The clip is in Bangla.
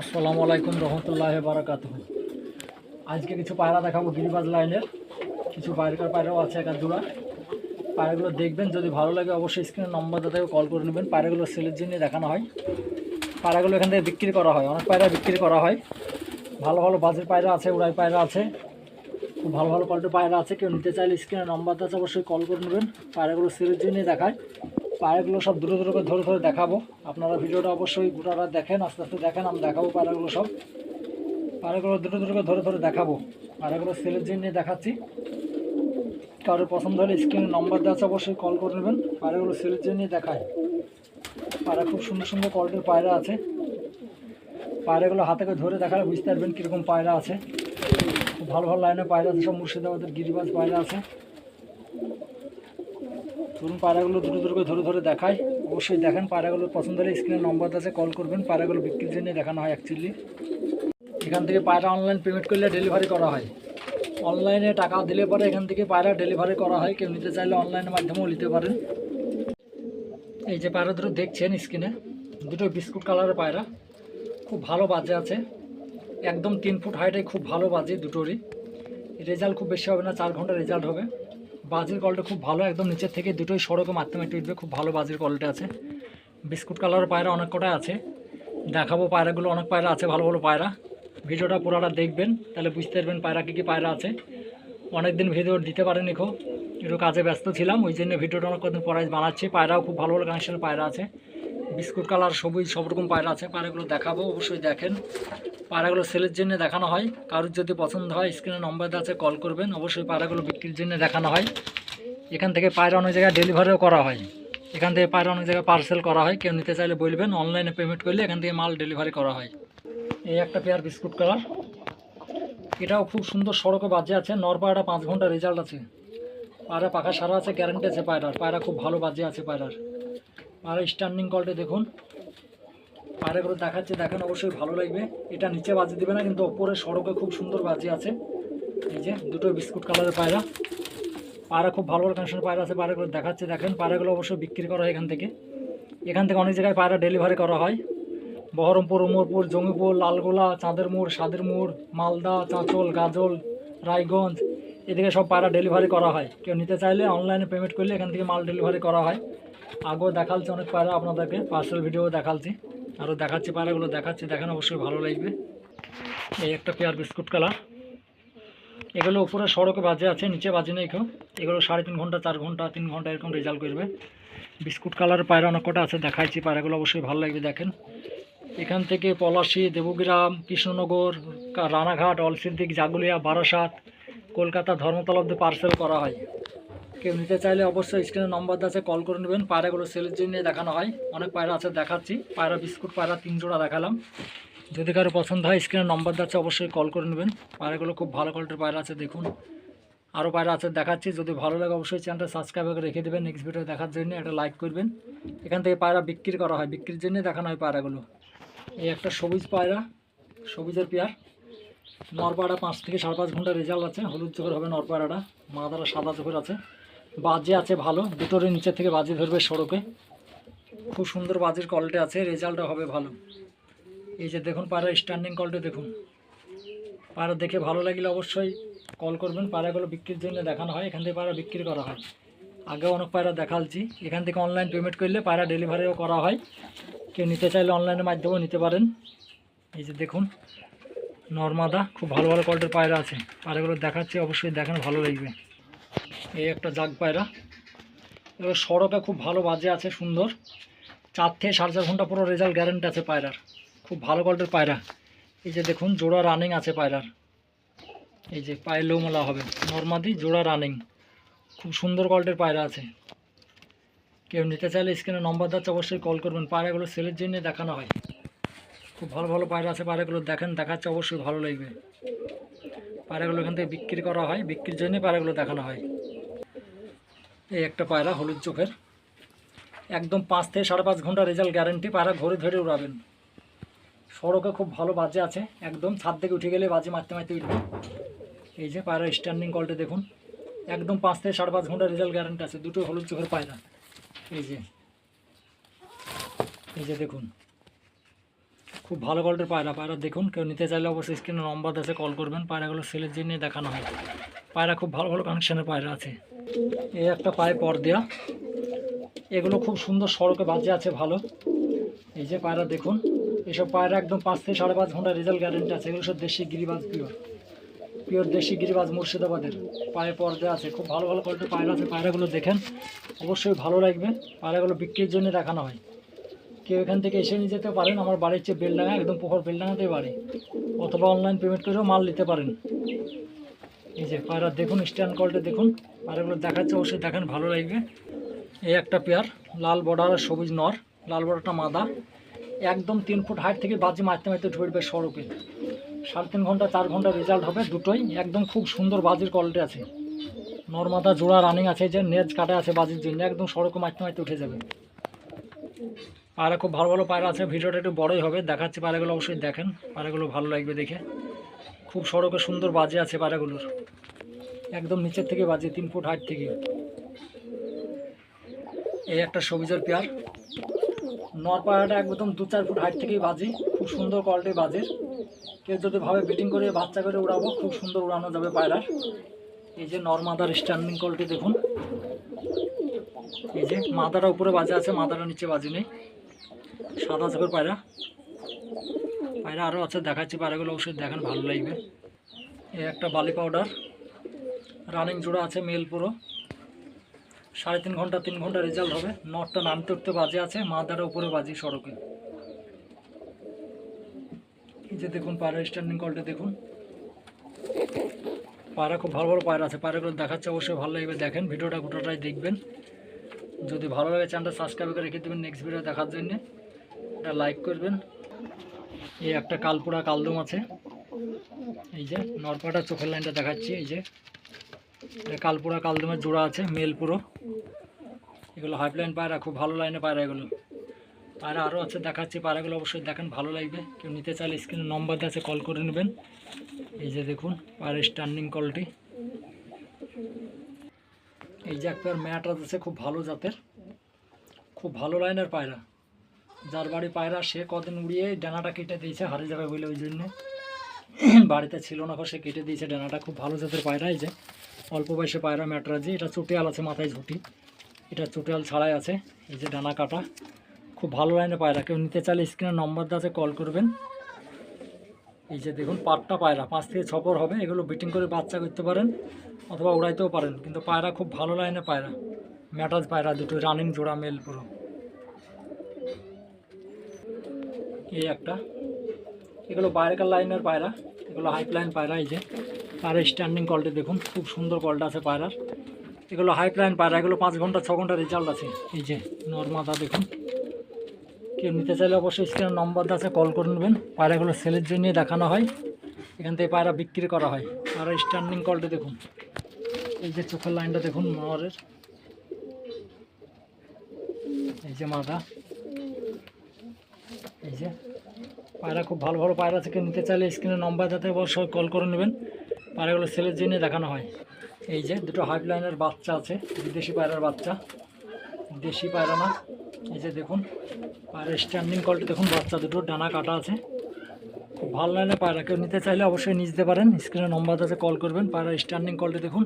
আসসালামু আলাইকুম রহমতুল্লাহ বারাকাত আজকে কিছু পায়রা দেখাবো গিরিবাজ লাইনের। কিছু বাইরেকার পায়রাও আছে একার দুরা। পায়রাগুলো দেখবেন, যদি ভালো লাগে অবশ্যই স্ক্রিনের নম্বর থেকে কল করে নেবেন। পায়রাগুলো সেলের জন্য দেখানো হয়। পায়রাগুলো এখান থেকে বিক্রি করা হয়, অনেক পায়রা বিক্রি করা হয়। ভালো ভালো বাজের পায়রা আছে, উড়াই পায়রা আছে। খুব ভালো ভালো কোয়ালিটির পায়রা আছে। কেউ নিতে চাইলে স্ক্রিনের নম্বর আছে অবশ্যই কল করে নেবেন। পায়রাগুলো সেলের জন্যই দেখায়। পায়রাগুলো সব দূরে দূরে ধরে ধরে দেখাবো। আপনারা ভিডিওটা অবশ্যই গোটাটা দেখেন, আস্তে আস্তে দেখেন, আমি দেখাবো পায়রাগুলো সব। পায়রাগুলো দূরে দূরে ধরে ধরে দেখাবো। পায়রাগুলো সেলের জন্য দেখাচ্ছি। কারোর পছন্দ হলে স্ক্রিনে নম্বর দেওয়া আছে, অবশ্যই কল করে নেবেন। পায়রাগুলো সেলের জন্য দেখায়। পায়রা খুব সুন্দর সুন্দর কোয়ালিটির পায়রা আছে। পায়রাগুলো হাতে করে ধরে দেখালে বুঝতে পারবেন কীরকম পায়রা আছে। ভালো ভালো লাইনে পায়রা আছে, সব মুর্শিদাবাদের গিরিবাজ পায়রা আছে। ধরুন পায়রাগুলো দুটো দুটো করে ধরে ধরে দেখায়। অবশ্যই দেখেন পায়রাগুলো পছন্দ হলে স্ক্রিনের নম্বর আছে কল করবেন। পায়রাগুলো বিক্রির জন্য দেখানো হয় অ্যাকচুয়ালি এখান থেকে পায়রা অনলাইন পেমেন্ট করলে ডেলিভারি করা হয়। অনলাইনে টাকা দিলে পরে এখান থেকে পায়রা ডেলিভারি করা হয়। কেউ নিতে চাইলে অনলাইনের মাধ্যমেও নিতে পারেন। এই যে পায়রা দুটো দেখছেন স্ক্রিনে দুটো বিস্কুট কালারের পায়রা। খুব ভালো বাজে আছে। একদম তিন ফুট হাইটে খুব ভালো বাজে দুটোরই। রেজাল্ট খুব বেশি হবে না, চার ঘণ্টা রেজাল্ট হবে। বাজির কলটা খুব ভালো, একদম নিচের থেকে দুটোই সড়কে মাধ্যমে উঠবে, খুব ভালো বাজির কলটা আছে। বিস্কুট কালার পায়রা অনেক কটা আছে। দেখাবো পায়রাগুলো, অনেক পায়রা আছে, ভালো ভালো পায়রা। ভিডিওটা পুরোটা দেখবেন, তাহলে বুঝতে পারবেন পায়রা কী কী পায়রা আছে। অনেক দিন ভিডিও দিতে পারেনি খো একটু কাজে ব্যস্ত ছিলাম, ওই জন্য ভিডিওটা অনেক কদিন পরে বানাচ্ছি। পায়রাও খুব ভালো ভালো কানেকশনের পায়রা আছে। বিস্কুট কালার সবুজ সব রকম পায়রা আছে, পায়রাগুলো দেখাবো, অবশ্যই দেখেন। পায়রাগুলো সেলের জন্য দেখানো হয়। কারোর যদি পছন্দ হয় স্ক্রিনে নম্বর আছে কল করবেন। অবশ্যই পায়রাগুলো বিক্রির জন্য দেখানো হয়। এখান থেকে পায়রা অনেক জায়গায় ডেলিভারিও করা হয়। এখান থেকে পায়রা অনেক জায়গায় পার্সেল করা হয়। কেউ নিতে চাইলে বলবেন অনলাইনে পেমেন্ট করলে এখান থেকে মাল ডেলিভারি করা হয়। এই একটা পেয়ার বিস্কুট কালার। এটাও খুব সুন্দর সড়কে বাজে আছে। নর পায়রা পাঁচ ঘণ্টা রেজাল্ট আছে। পায়রা পাখা সারা আছে গ্যারান্টি আছে পায়রার। পায়রা খুব ভালো বাজে আছে পায়রার। পায়রা স্ট্যান্ডিং কলটা দেখুন। পায়রাগুলো দেখাচ্ছে, দেখেন অবশ্যই ভালো লাগবে। এটা নিচে বাজে দেবে না, কিন্তু ওপরে সড়কে খুব সুন্দর বাজে আছে। এই যে দুটো বিস্কুট কালারের পায়রা। পায়রা খুব ভালো ভালো কানেকশন পায়রা আছে পায়রাগুলো দেখাচ্ছে। দেখেন, পায়রাগুলো অবশ্যই বিক্রি করা হয় এখান থেকে। এখান থেকে অনেক জায়গায় পায়রা ডেলিভারি করা হয়। বহরমপুর, উমরপুর, জঙ্গিপুর, লালগোলা, চাঁদের মোড়, সাদের মোড়, মালদা, চাঁচল, গাজল, রায়গঞ্জ। এদিকে সব পায়রা ডেলিভারি করা হয়। কেউ নিতে চাইলে অনলাইনে পেমেন্ট করলে এখান থেকে মাল ডেলিভারি করা হয়। আগেও দেখাচ্ছি অনেক পায়রা আপনাদেরকে, পার্সেল ভিডিও দেখালছি। আরও দেখাচ্ছি, পায়রাগুলো দেখাচ্ছি, দেখেন অবশ্যই ভালো লাগবে। এই একটা পেয়ার বিস্কুট কালার। এগুলো উপরে সড়কে বাজে আছে, নিচে বাজে নেই কেউ। এগুলো সাড়ে তিন ঘণ্টা, চার ঘণ্টা, তিন ঘণ্টা এরকম রেজাল্ট করবে। বিস্কুট কালারের পায়রা অনেক কটা আছে, দেখাইছি, পায়রাগুলো অবশ্যই ভালো লাগবে, দেখেন। এখান থেকে পলাশি, দেবগ্রাম, কৃষ্ণনগর রানাঘাট অলসিদ্দিক জাগুলিয়া, বারাসাত, কলকাতা, ধর্মতলা অব্দি পার্সেল করা হয়। কেউ নিতে চাইলে অবশ্যই স্ক্রিনে নম্বর আছে কল করে নেবেন। পায়রাগুলো সেলের জন্য দেখানো হয়। অনেক পায়রা আছে, দেখাচ্ছি। পায়রা বিস্কুট, পায়রা তিন জোড়া দেখালাম। যদি কারও পছন্দ হয় স্ক্রিনে নম্বর আছে, অবশ্যই কল করে নেবেন। পায়রাগুলো খুব ভালো কোয়ালিটির পায়রা আছে, দেখুন। আরও পায়রা আছে, দেখাচ্ছি। যদি ভালো লাগে, অবশ্যই চ্যানেলটা সাবস্ক্রাইব করে রেখে দেবেন। নেক্সট ভিডিও দেখার জন্য একটা লাইক করবেন। এখান থেকে পায়রা বিক্রি করা হয়। বিক্রির জন্য দেখানো হয় পায়রাগুলো। এই একটা সবুজ পায়রা, সবুজের পেয়ার। নরপাড়া পাঁচ থেকে সাড়ে পাঁচ ঘণ্টা রেজাল্ট আছে। হলুদ চোখের হবে নরপাড়াটা মাদারা সাদা চোখের আছে। বাজে আছে ভালো দুটোর নিচের থেকে বাজি ধরবে সড়কে। খুব সুন্দর বাজির কলটা আছে রেজাল্টও হবে ভালো। এই যে দেখুন পায়রা স্ট্যান্ডিং কলটা দেখুন। পায়রা দেখে ভালো লাগলে অবশ্যই কল করবেন। পায়রাগুলো বিক্রির জন্য দেখানো হয়, এখান থেকে পায়রা বিক্রি করা হয়। আগেও অনেক পায়রা দেখালছি। এখান থেকে অনলাইন পেমেন্ট করলে পায়রা ডেলিভারিও করা হয়। কেউ নিতে চাইলে অনলাইনের মাধ্যমেও নিতে পারেন। এই যে দেখুন, নর্মাদা, খুব ভালো ভালো কোয়ালিটির পায়রা আছে। পায়রাগুলো দেখাচ্ছি, অবশ্যই দেখেন, ভালো লাগবে। এই একটা জাগ পায়রা। এবার সড়কে খুব ভালো বাজে আছে, সুন্দর। চার থেকে সাড়ে চার ঘণ্টা পুরো রেজাল্ট গ্যারেন্টি আছে পায়রার। খুব ভালো কোয়ালিটির পায়রা। এই যে দেখুন, জোড়া রানিং আছে পায়রার। এই যে পায়ের লোমলা হবে। নর্মাদি জোড়া রানিং খুব সুন্দর কোয়ালিটির পায়রা আছে। কেউ নিতে চাইলে স্ক্রিনে নম্বর যাচ্ছে অবশ্যই কল করবেন। পায়রাগুলো সেলের জন্য দেখানো হয়। খুব ভালো ভালো পায়রা আছে, পায়রাগুলো দেখেন, দেখাচ্ছে, অবশ্যই ভালো লাগবে। পায়রাগুলো এখান থেকে বিক্রি করা হয়। বিক্রির জন্য পায়রাগুলো দেখানো হয়। এই একটা পায়রা হলুদ চোখের। একদম পাঁচ থেকে সাড়ে পাঁচ ঘণ্টা রেজাল্ট গ্যারেন্টি পায়রা ঘরে ধরে উড়াবেন। সড়কে খুব ভালো বাজে আছে। একদম ছাদ থেকে উঠে গেলে বাজে মারতে মারতে উঠবে। এই যে পায়রা স্ট্যান্ডিং কলটা দেখুন। একদম পাঁচ থেকে সাড়ে পাঁচ ঘণ্টা রেজাল্ট গ্যারেন্টি আছে। দুটো হলুদ চোখের পায়রা। এই যে। এই যে দেখুন। খুব ভালো কোয়ালিটির পায়রা। পায়রা দেখুন, কেউ নিতে চাইলে অবশ্যই স্ক্রিনে নম্বর আছে কল করবেন। পায়রাগুলো সেলের জন্য দেখানো হয়। পায়রা খুব ভালো ভালো কানেকশানের পায়রা আছে। এই একটা পায়ে পর দেওয়া এগুলো খুব সুন্দর সড়কে বাজে আছে, ভালো। এই যে পায়রা দেখুন এইসব পায়রা একদম পাঁচ থেকে সাড়ে পাঁচ ঘণ্টা রেজাল্ট গ্যারেন্টি আছে। এগুলো সব দেশি গিরিবাজ পিওর পিওর দেশি গিরিবাজ মুর্শিদাবাদের। পায়ে পর্দা আছে, খুব ভালো ভালো কোয়ালিটির পায়রা আছে। পায়রাগুলো দেখেন, অবশ্যই ভালো লাগবে। পায়রাগুলো বিক্রির জন্য দেখানো হয়। কেউ এখান থেকে এসে নিয়ে যেতে পারেন। আমার বাড়ির চেয়ে বেলডাঙা একদম পোখর বেলডাঙাতেই বাড়ি অথবা অনলাইন পেমেন্ট করেও মাল নিতে পারেন। এই যে পায়রা, দেখুন, স্ট্যান্ড কলটা দেখুন। পায়রাগুলো দেখাচ্ছে, অবশ্যই দেখেন, ভালো লাগবে। এই একটা পেয়ার, লাল বর্ডার আর সবুজ নর। লাল বর্ডারটা মাদা। একদম তিন ফুট হাইট থেকে বাজি মারতে মারতে ঢুকবে সড়কে। সাড়ে তিন ঘণ্টা, চার ঘণ্টা রেজাল্ট হবে দুটোই। একদম খুব সুন্দর বাজির কোয়ালিটি আছে। নর্মাদা জোড়া রানিং আছে যে নেজ কাটা আছে বাজির জন্য। একদম সড়কে মারতে মারতে উঠে যাবে। পায়রা খুব ভালো ভালো পায়রা আছে, ভিডিওটা একটু বড়ই হবে, দেখাচ্ছি পায়রাগুলো অবশ্যই দেখেন, পায়রাগুলো ভালো লাগবে দেখে। খুব সড়কে সুন্দর বাজে আছে পায়রাগুলোর, একদম নিচের থেকে বাজে, তিন ফুট হাইট থেকে। এই একটা সবুজের পেয়ার। নর পায়রাটা একদম দু চার ফুট হাইট থেকেই বাজি, খুব সুন্দর কোয়ালিটির বাজে। কেউ যদি ভাবে বিটিং করে বাচ্চা করে উড়াবো, খুব সুন্দর উড়ানো যাবে পায়রার। এই যে নর মাদার স্ট্যান্ডিং কোয়ালিটি দেখুন। এই যে মাথাটা উপরে বাজে আছে মাথাটা নিচে বাজি নেই। সাদা চোখের পায়রা। পায়রা আরও আছে, দেখাচ্ছি পায়রাগুলো, অবশ্যই দেখেন, ভালো লাগবে। এই একটা বালি পাউডার রানিং জোড়া আছে মেল পুরো। সাড়ে তিন ঘণ্টা তিন ঘণ্টা রেজাল্ট হবে। নটটা নামতে উঠতে বাজে আছে মাথাটা উপরে বাজি সড়কে। যে দেখুন পায়রা স্ট্যান্ডিং কলটা দেখুন। পায়রা খুব ভালো ভালো পায়রা আছে, পায়রাগুলো দেখাচ্ছে, অবশ্যই ভালো লাগবে, দেখেন, ভিডিওটা গোটাটাই দেখবেন। যদি ভালো লাগে চ্যানেলটা সাবস্ক্রাইব করে রেখে দেবেন নেক্সট ভিডিও দেখার জন্য। এটা লাইক করবেন। এই একটা কালপুরা কালদম আছে। এই যে নরপাটা চোখের লাইনটা দেখাচ্ছি, এই যে। এটা কালপুরা কালদমের জোড়া আছে, মেল পুরো। এগুলো হাইপলাইন পায়রা, খুব ভালো লাইনে পায়রা এগুলো। পায়রা আরও আছে, দেখাচ্ছি। পায়রাগুলো অবশ্যই দেখেন, ভালো লাগবে। কেউ নিতে চাইলে স্ক্রিনে নম্বর আছে, কল করে নেবেন। এই যে দেখুন, পায়রা স্ট্যান্ডিং কলটি এই যে একটা ম্যাট আছে, খুব ভালো জাতের। খুব ভালো লাইনের পায়রা। যার বাড়ি পায়রা, সে কদিন উড়িয়ে ডানাটা কেটে দিয়েছে হারে যাবে বলে ওই জন্যে। বাড়িতে ছিল না সে কেটে দিয়েছে ডানাটা। খুব ভালো জাতের পায়রা এই যে। অল্প বয়সে পায়রা ম্যাটরাজি, এটা চুটিয়াল আছে মাথায় ঝুটি। এটা চুটিয়াল ছাড়াই আছে, এই যে ডানা কাটা। খুব ভালো লাইনে পায়রা, কেউ নিতে চাইলে স্ক্রিনের নম্বর আছে, কল করবেন। এই যে দেখুন পাটটা পায়রা, পাঁচ থেকে ছপর হবে, এগুলো বিটিং করে বাচ্চা করতে পারেন অথবা উড়াইতেও পারেন। কিন্তু পায়রা খুব ভালো লাইনে পায়রা। ম্যাটাজ পায়রা দুটো, রানিং জোড়া মেল পুরো। এই একটা। এগুলো বাইরেকার লাইনের পায়রা, এগুলো হাইপ লাইন পায়রা এই যে। পায়রা স্ট্যান্ডিং কলটি দেখুন, খুব সুন্দর কলটা আছে পায়রার। এগুলো হাইপ লাইন পায়রা, এগুলো পাঁচ ঘণ্টা, ছ ঘণ্টা রেজাল্ট আছে। এই যে, নর্মাদা দেখুন। কেউ নিতে চাইলে অবশ্যই স্ক্রিনের নম্বর আছে কল করে নেবেন। পায়রাগুলো সেলের জন্য দেখানো হয়। এখান থেকে পায়রা বিক্রি করা হয়। আর স্ট্যান্ডিং কলটা দেখুন। এই যে চোখের লাইনটা দেখুন নরের এই যে এই যে পায়রা খুব ভালো ভালো পায়রা থেকে নিতে চাইলে স্ক্রিনে নম্বর যাতে অবশ্যই কল করে নেবেন। পায়রাগুলো সেলের জন্য দেখানো হয়। এই যে দুটো হাইপ লাইনের বাচ্চা আছে, বিদেশি পায়রার বাচ্চা। দেশি পায়রা না। এই যে দেখুন, পায়রা স্ট্যান্ডিং কলটি দেখুন বাচ্চা দুটো, ডানা কাটা আছে। খুব ভালো লাইনে পায়রা, কেউ নিতে চাইলে অবশ্যই নিতে পারেন। স্ক্রিনে নম্বর আছে, কল করবেন। পায়রা স্ট্যান্ডিং কলটি দেখুন।